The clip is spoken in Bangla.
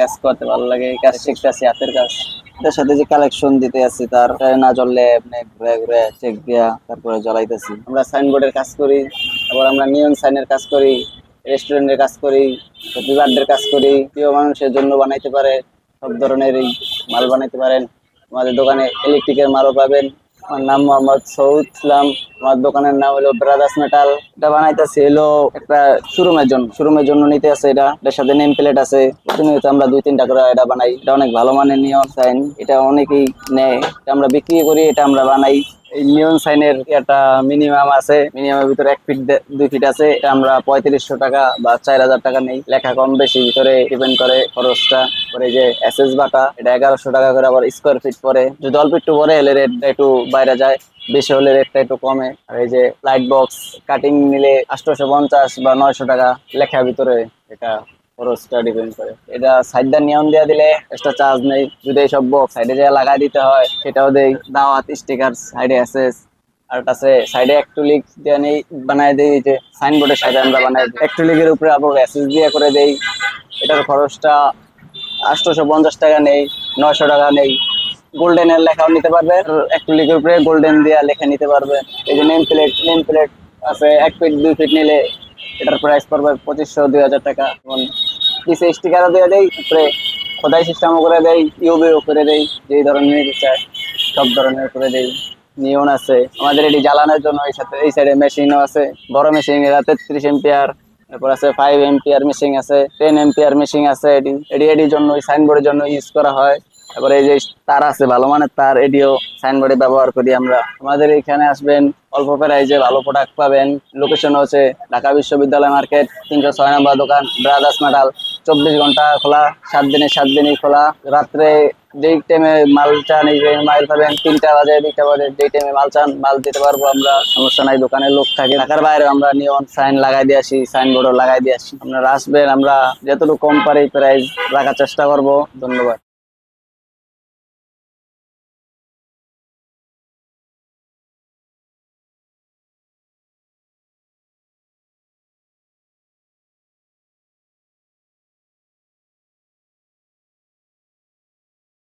কাজ করতে ভালো লাগে এই কাজ শিখতেছি হাতের কাজ। এটার সাথে যে কালেকশন দিতে আছি তার না জ্বললে ঘুরে ঘুরে চেক দিয়া তারপরে জ্বলাইতেছি। আমরা সাইনবোর্ডের কাজ করি তারপর আমরা নিয়ন সাইনের কাজ করি রেস্টুরেন্টের কাজ করি বিবার্ডের কাজ করি প্রিয় মানুষের জন্য বানাইতে পারে সব ধরনেরই মাল বানাইতে পারেন। আমাদের দোকানে ইলেকট্রিকের মালও পাবেন। আমার নাম মোহাম্মদ সৌদ ইসলাম। আমার দোকানের নাম হলো ব্রাদার্স মেটাল এটা বানাইতেছি হলো একটা শোরুমের জন্য। শোরুমের জন্য নিতে আছে এটা। এটার সাথে নেম প্লেট আছে। প্রতিনিয়ত আমরা দুই, তিনটা করে এটা বানাই। এটা অনেক ভালো মানের নিয়ম সাইন এটা অনেকেই নেয়। এটা আমরা বিক্রি করি, এটা আমরা বানাই। নিয়ন সাইনের একটা মিনিমাম আছে। মিনিমামের ভিতরে এক ফিট দুই ফিট আছে। এটা আমরা পঁয়ত্রিশশো টাকা বা চার হাজার টাকা নেই। লেখা কম বেশি, ভিতরে ডিপেন্ড করে খরচটা। পরে যে এস এস বাটা, এটা এগারোশো টাকা করে আবার স্কোয়ার ফিট পরে। যদি অল্প একটু পরে, এলে রেটটা একটু বাইরে যায়। বেশি হলে রেটটা একটু কমে। আর এই যে লাইট বক্স কাটিং নিলে আটশোশো পঞ্চাশ বা নয়শো টাকা লেখা ভিতরে এটা খরচটা ডিপেন্ড করে। এটা সাইডটা নিয়ম দিয়ে দিলে এক্সট্রা চার্জ নেই। যদি এইসব বক্স সাইডে যা লাগাই দিতে হয়, সেটাও দেই। দাওয়াত স্টিকার সাইডে আর সাইডে অ্যাক্টুলিক দিয়ে নেই, বানাই দেই। যে সাইনবোর্ডের সাইডে আমরা বানাই অ্যাক্টুলিকের উপরে আবার অ্যাসেস দিয়ে করে দেই। এটার খরচটা আটশোশো পঞ্চাশ টাকা নেই, নয়শো টাকা নেই। গোল্ডেনের লেখাও নিতে পারবে। অ্যাক্টুলিকের উপরে গোল্ডেন দিয়ে লেখা নিতে পারবে। এই যে নেম প্লেট নেম প্লেট আছে, এক ফিট দুই ফিট নিলে এটার প্রাইস পড়বে পঁচিশশো, দুই হাজার টাকা। এবং পিসে স্টিকারও দিয়ে দেয় উপরে খোদাই সিস্টেমও করে দেয় ইউবিও করে দেয় যেই ধরনের চায়, সব ধরনের করে দেয় নিয়ন আছে, আমাদের এটি জ্বালানোর জন্য এই সাথে এই সাইডে মেশিনও আছে, বড় মেশিন এরা তেত্রিশ এম্পিয়ার তারপর আছে ফাইভ এম্পিয়ার মেশিন আছে টেন এম্পিয়ার মেশিন আছে এটি। এটি এটির জন্য সাইনবোর্ডের জন্য ইউজ করা হয়। তারপরে এই যে তার আছে ভালো মানের তার এডিও সাইনবোর্ডে ব্যবহার করি আমরা। আমাদের এখানে আসবেন, অল্প প্রাইজে ভালো প্রোডাক্ট পাবেন। লোকেশন হচ্ছে ঢাকা বিশ্ববিদ্যালয় মার্কেট, তিনশো ছয় নম্বর দোকান ব্রাদার্স মেটাল চব্বিশ ঘণ্টা খোলা, সাত দিনে সাত দিনই খোলা। রাত্রে যেই টাইমে মাল চান, এই যে মাইল পাবেন, তিনটা বাজে, দুইটা বাজে, যেই টাইমে মাল চান, মাল দিতে পারব আমরা, সমস্যা নাই, দোকানের লোক থাকে। ঢাকার বাইরে আমরা নিয়ন সাইন লাগাই দিয়ে আসি সাইন বোর্ডও লাগাই দিয়ে আসি। আপনারা আসবেন, আমরা যতটুকু কম পারি প্রাইস রাখার চেষ্টা করব। ধন্যবাদ।